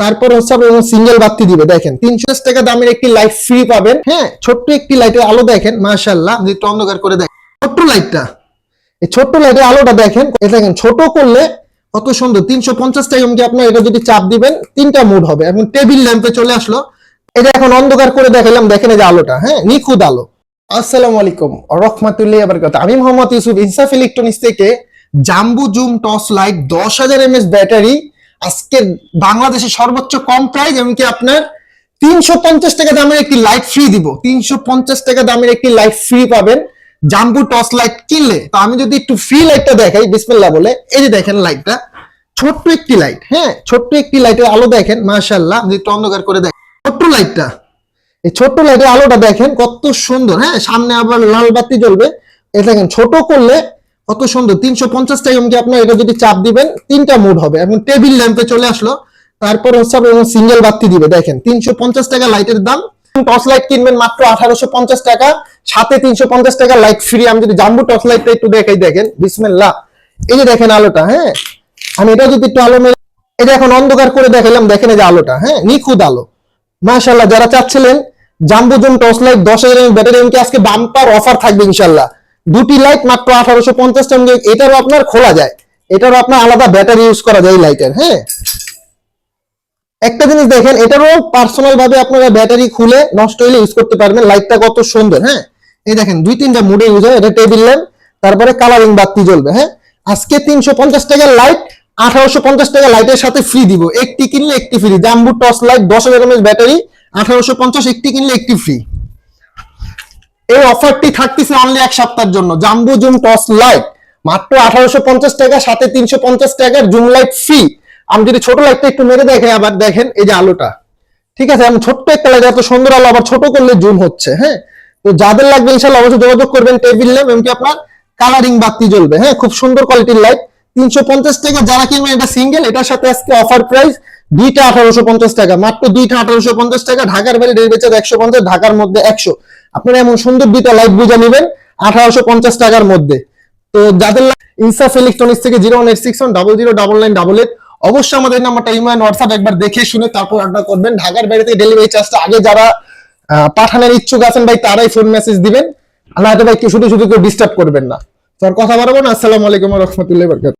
তারপর হচ্ছে আপনার সিঙ্গেল বাতি দিবে, দেখেন, তিনশো টাকা দামের একটি লাইট ফ্রি পাবেন হ্যাঁ? ছোট্ট একটি লাইটের আলো দেখেন মাশাল্লাহ যদি একটু অন্ধকার করে দেখেন। ছোট্ট লাইটটা এই ছোট্ট লাইটের আলোটা দেখেন দেখেন, ছোট করলে কত সুন্দর, তিনশো পঞ্চাশ টাকা আপনার এটা যদি চাপ দিবেন, তিনটা মুড হবে। এখন টেবিল ল্যাম্পে চলে আসলো এটা এখন অন্ধকার করে দেখালাম, দেখেন এই যে আলোটা হ্যাঁ? নিখুঁত আলো। আসসালামু আলাইকুম, রহমাতুল্লাহ কথা আমি মোহাম্মদ ইউসুফ, ইনসাফ ইলেকট্রনিক্স থেকে জাম্বু জুম টর্চ লাইট দশ হাজার এমএস ব্যাটারি আজকে বাংলাদেশের সর্বোচ্চ কম প্রাইস এমনকি আপনার তিনশো পঞ্চাশ টাকা দামের একটি লাইট ফ্রি দিব। তিনশো পঞ্চাশ টাকা দামের একটি লাইট ফ্রি পাবেন। জাম্বু টর্চ লাইট কিনলে, তো আমি যদি একটু ফ্রি লাইটটা দেখাই, বিসমিল্লাহ বলে, এই যে দেখেন লাইটটা ছোট্ট একটি লাইট হ্যাঁ ছোট্ট একটি লাইটের আলো দেখেন মাশাল্লাহ যদি একটু অন্ধকার করে দেখেন ছোট্ট লাইটটা এই ছোট্ট লাইটের আলোটা দেখেন কত সুন্দর হ্যাঁ সামনে আবার লাল বাতি জ্বলবে। এটা দেখেন, ছোট করলে কত সুন্দর, তিনশো পঞ্চাশ টাকা আপনার এটা যদি চাপ দিবেন, তিনটা মুড হবে। এখন টেবিল ল্যাম্পে চলে আসলো। তারপর হচ্ছে আপনার সিঙ্গেল বাতি দিবে, দেখেন, তিনশো পঞ্চাশ টাকা লাইটের দাম। টর্চ লাইট কিনবেন মাত্র আঠারোশো পঞ্চাশ টাকা। সাথে তিনশো পঞ্চাশ টাকা লাইট ফ্রি আমি যদি জাম্বু টর্চ লাইটটা একটু দেখাই, দেখেন, বিসমিল্লাহ। এই যে দেখেন আলোটা হ্যাঁ? আমি এটা যদি একটু আলো মেরে এটা এখন অন্ধকার করে দেখালাম দেখেন এই যে আলোটা হ্যাঁ? নিখুঁত আলো। মাশাল্লাহ যারা চাচ্ছিলেন জাম্বু জুম টর্চ লাইট দশ হাজার ব্যাটারি এমনকি আজকে বাম্পার অফার থাকবে ইনশাল্লাহ দুটি লাইট মাত্র আঠারোশো পঞ্চাশ টাকা এটারও আপনার খোলা যায়। এটারও আপনার আলাদা ব্যাটারি ইউজ করা যায় লাইটের হ্যাঁ? একটা জিনিস দেখেন, এটারও পার্সোনাল ভাবে আপনারা ব্যাটারি খুলে নষ্ট হলে ইউজ করতে পারবেন। লাইটটা কত সুন্দর হ্যাঁ? এই দেখেন, দুই তিনটা মুডে ইউজ হয়, এটা টেবিল ল্যাম্প তারপরে কালারিং বাতি জ্বলবে হ্যাঁ? আজকে তিনশো পঞ্চাশ টাকার লাইট আঠারোশো পঞ্চাশ টাকা লাইটের সাথে ফ্রি দিব। একটি কিনলে একটি ফ্রি জাম্বু টর্চ লাইট দশ হাজার ব্যাটারি আঠারোশো পঞ্চাশ, একটি কিনলে একটি ফ্রি এই অফারটি থাকতেছে অনলি এক সপ্তাহের জন্য। জাম্বু জুম টর্চ লাইট মাত্র আঠারোশো পঞ্চাশ টাকা, সাথে তিনশো পঞ্চাশ টাকার জুম লাইট ফ্রি আমি যদি ছোট লাইটটা একটু মেরে দেখে আবার দেখেন এই যে আলোটা। ঠিক আছে, আমি ছোট্ট একটা লাইট এত সুন্দর আলো, আবার ছোট করলে জুম হচ্ছে হ্যাঁ? তো যাদের লাগবে ইনশাল্লাহ অবশ্যই যোগাযোগ করবেন টেবিল ল্যাম্প এমনকি আপনার কালারিং বাতি জ্বলবে হ্যাঁ? খুব সুন্দর কোয়ালিটির লাইট তিনশো পঞ্চাশ টাকা, যারা কিনবেন এটা সিঙ্গেল এটার সাথে আজকে অফার প্রাইস দুইটা আঠারোশো পঞ্চাশ টাকা, মাত্র দুইটা আঠারোশো পঞ্চাশ টাকা, ঢাকার বাইরে ডেলিভারি চার্জ একশো পঞ্চাশ, ঢাকার মধ্যে একশো। আপনারা এমন সুন্দর দুইটা লাইট বুঝে নেবেন, আঠারোশো পঞ্চাশ টাকার মধ্যে। তো যাদের ইনসাফ ইলেকট্রনিক্স থেকে zero one eight six one double zero double nine double eight অবশ্যই আমাদের নাম্বারটা ইমেল হোয়াটসঅ্যাপ একবার দেখে শুনে তারপর অর্ডার করবেন। ঢাকার বাইরে থেকে ডেলিভারি চার্জটা আগে যারা পাঠানোর ইচ্ছুক আছেন ভাই, তারাই ফোন মেসেজ দিবেন। আল্লাহ ভাই কি শুধু শুধু কেউ ডিস্টার্ব করবেন না। তো আর কথা বাড়াবো না। আসসালামু আলাইকুম রহমতুল্লাহ বরকাত